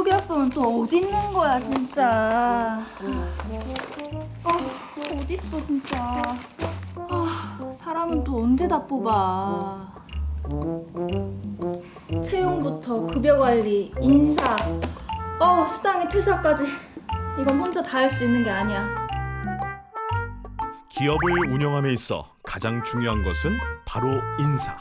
근로계약서는 또 어디 있는 거야 진짜. 아 어딨어 진짜. 아 사람은 또 언제 다 뽑아. 채용부터 급여 관리, 인사, 어 수당의 퇴사까지 이건 혼자 다 할 수 있는 게 아니야. 기업을 운영함에 있어 가장 중요한 것은 바로 인사.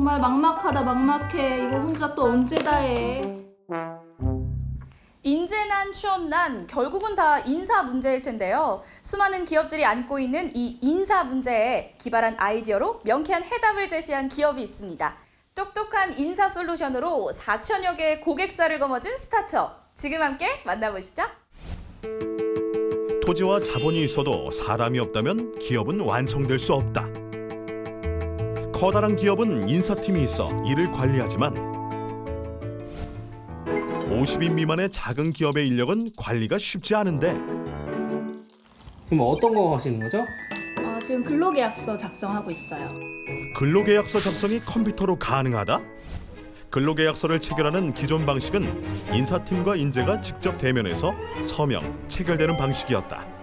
정말 막막하다 막막해. 이거 혼자 또 언제 다 해. 인재난 취업난 결국은 다 인사 문제일 텐데요. 수많은 기업들이 안고 있는 이 인사 문제에 기발한 아이디어로 명쾌한 해답을 제시한 기업이 있습니다. 똑똑한 인사 솔루션으로 4천여 개의 고객사를 거머쥔 스타트업. 지금 함께 만나보시죠. 토지와 자본이 있어도 사람이 없다면 기업은 완성될 수 없다. 커다란 기업은 인사팀이 있어 이를 관리하지만 50인 미만의 작은 기업의 인력은 관리가 쉽지 않은데 지금 어떤 거 하시는 거죠? 아 지금 근로계약서 작성하고 있어요. 근로계약서 작성이 컴퓨터로 가능하다? 근로계약서를 체결하는 기존 방식은 인사팀과 인재가 직접 대면해서 서명, 체결되는 방식이었다.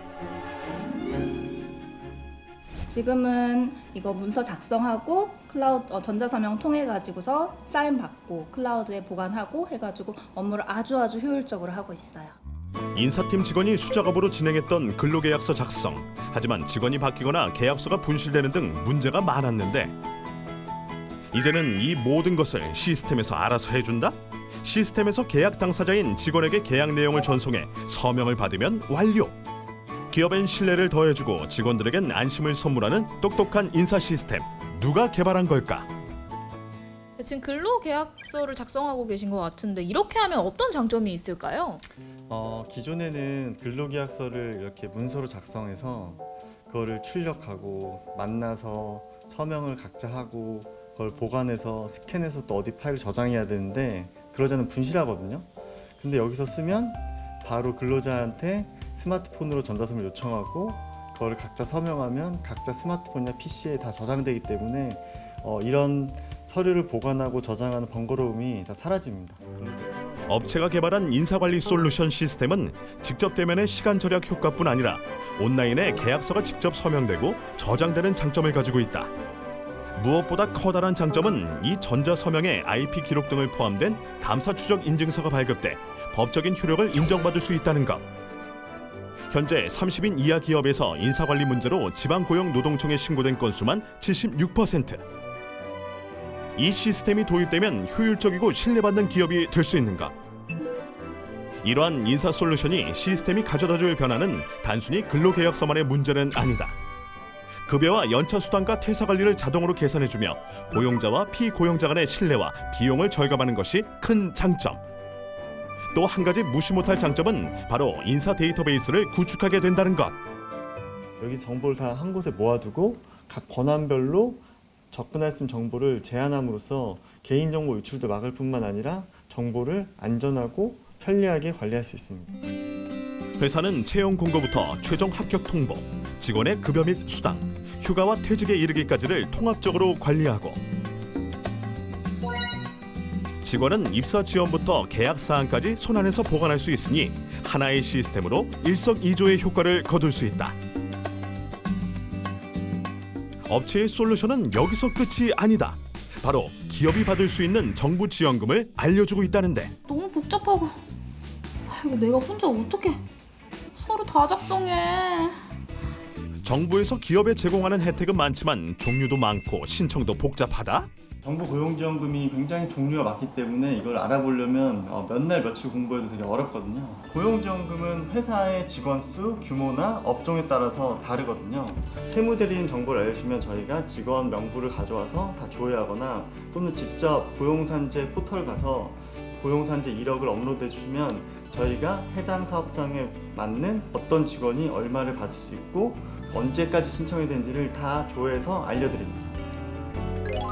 지금은 이거 문서 작성하고 클라우드 어, 전자서명 통해 가지고서 사인 받고 클라우드에 보관하고 해가지고 업무를 아주 아주 효율적으로 하고 있어요. 인사팀 직원이 수작업으로 진행했던 근로계약서 작성. 하지만 직원이 바뀌거나 계약서가 분실되는 등 문제가 많았는데 이제는 이 모든 것을 시스템에서 알아서 해준다? 시스템에서 계약 당사자인 직원에게 계약 내용을 전송해 서명을 받으면 완료. 기업엔 신뢰를 더해주고 직원들에겐 안심을 선물하는 똑똑한 인사 시스템. 누가 개발한 걸까? 지금 근로계약서를 작성하고 계신 것 같은데 이렇게 하면 어떤 장점이 있을까요? 어, 기존에는 근로계약서를 이렇게 문서로 작성해서 그거를 출력하고 만나서 서명을 각자 하고 그걸 보관해서 스캔해서 또 어디 파일을 저장해야 되는데 그러자는 분실하거든요. 근데 여기서 쓰면 바로 근로자한테 스마트폰으로 전자서명을 요청하고 그걸 각자 서명하면 각자 스마트폰이나 PC에 다 저장되기 때문에 어, 이런 서류를 보관하고 저장하는 번거로움이 다 사라집니다. 업체가 개발한 인사관리 솔루션 시스템은 직접 대면의 시간 절약 효과뿐 아니라 온라인에 계약서가 직접 서명되고 저장되는 장점을 가지고 있다. 무엇보다 커다란 장점은 이 전자 서명에 IP 기록 등을 포함된 감사 추적 인증서가 발급돼 법적인 효력을 인정받을 수 있다는 것. 현재 30인 이하 기업에서 인사관리 문제로 지방고용노동청에 신고된 건수만 76%. 이 시스템이 도입되면 효율적이고 신뢰받는 기업이 될 수 있는 것. 이러한 인사 솔루션이 시스템이 가져다줄 변화는 단순히 근로계약서만의 문제는 아니다. 급여와 연차 수당과 퇴사 관리를 자동으로 계산해주며 고용자와 피고용자 간의 신뢰와 비용을 절감하는 것이 큰 장점. 또 한 가지 무시 못할 장점은 바로 인사 데이터베이스를 구축하게 된다는 것. 여기 정보를 다 한 곳에 모아두고 각 권한별로 접근할 수 있는 정보를 제한함으로써 개인정보 유출도 막을 뿐만 아니라 정보를 안전하고 편리하게 관리할 수 있습니다. 회사는 채용 공고부터 최종 합격 통보, 직원의 급여 및 수당, 휴가와 퇴직에 이르기까지를 통합적으로 관리하고 직원은 입사 지원부터 계약 사항까지 손안에서 보관할 수 있으니 하나의 시스템으로 일석이조의 효과를 거둘 수 있다. 업체의 솔루션은 여기서 끝이 아니다. 바로 기업이 받을 수 있는 정부 지원금을 알려주고 있다는데 너무 복잡하고 아, 이거 내가 혼자 어떻게 서류 다 작성해. 정부에서 기업에 제공하는 혜택은 많지만 종류도 많고 신청도 복잡하다. 정부 고용지원금이 굉장히 종류가 많기 때문에 이걸 알아보려면 어, 몇날 며칠 공부해도 되게 어렵거든요. 고용지원금은 회사의 직원 수, 규모나 업종에 따라서 다르거든요. 세무대리인 정보를 알려주면 저희가 직원 명부를 가져와서 다 조회하거나 또는 직접 고용산재 포털 가서 고용산재 이력을 업로드해 주시면 저희가 해당 사업장에 맞는 어떤 직원이 얼마를 받을 수 있고 언제까지 신청이 된지를 다 조회해서 알려드립니다.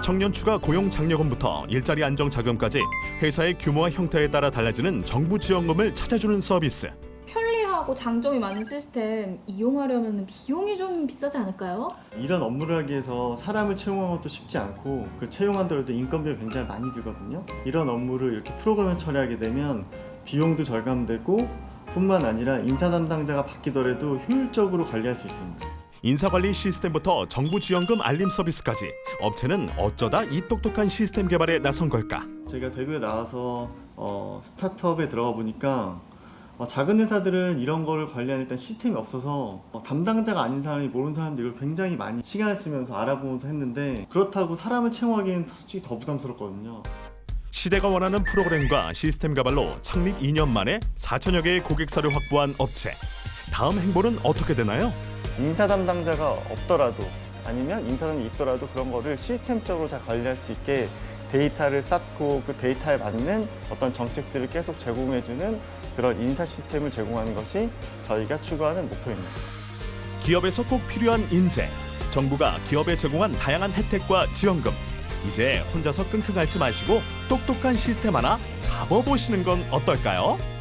청년 추가 고용 장려금부터 일자리 안정 자금까지 회사의 규모와 형태에 따라 달라지는 정부 지원금을 찾아주는 서비스. 편리하고 장점이 많은 시스템 이용하려면 비용이 좀 비싸지 않을까요? 이런 업무를 하기 위해서 사람을 채용하는 것도 쉽지 않고 그 채용한다고 해도 인건비가 굉장히 많이 들거든요. 이런 업무를 이렇게 프로그램을 처리하게 되면 비용도 절감되고 뿐만 아니라 인사 담당자가 바뀌더라도 효율적으로 관리할 수 있습니다. 인사관리 시스템부터 정부 지원금 알림 서비스까지 업체는 어쩌다 이 똑똑한 시스템 개발에 나선 걸까? 제가 대구에 나와서 어, 스타트업에 들어가 보니까 어, 작은 회사들은 이런 거를 관리하는 일단 시스템이 없어서 어, 담당자가 아닌 사람이 모르는 사람들을 굉장히 많이 시간을 쓰면서 알아보면서 했는데 그렇다고 사람을 채용하기에는 솔직히 더 부담스럽거든요. 시대가 원하는 프로그램과 시스템 개발로 창립 2년 만에 4천여 개의 고객사를 확보한 업체. 다음 행보는 어떻게 되나요? 인사 담당자가 없더라도 아니면 인사 담당이 있더라도 그런 거를 시스템적으로 잘 관리할 수 있게 데이터를 쌓고 그 데이터에 맞는 어떤 정책들을 계속 제공해주는 그런 인사 시스템을 제공하는 것이 저희가 추구하는 목표입니다. 기업에서 꼭 필요한 인재. 정부가 기업에 제공한 다양한 혜택과 지원금. 이제 혼자서 끙끙 앓지 마시고 똑똑한 시스템 하나 잡아보시는 건 어떨까요?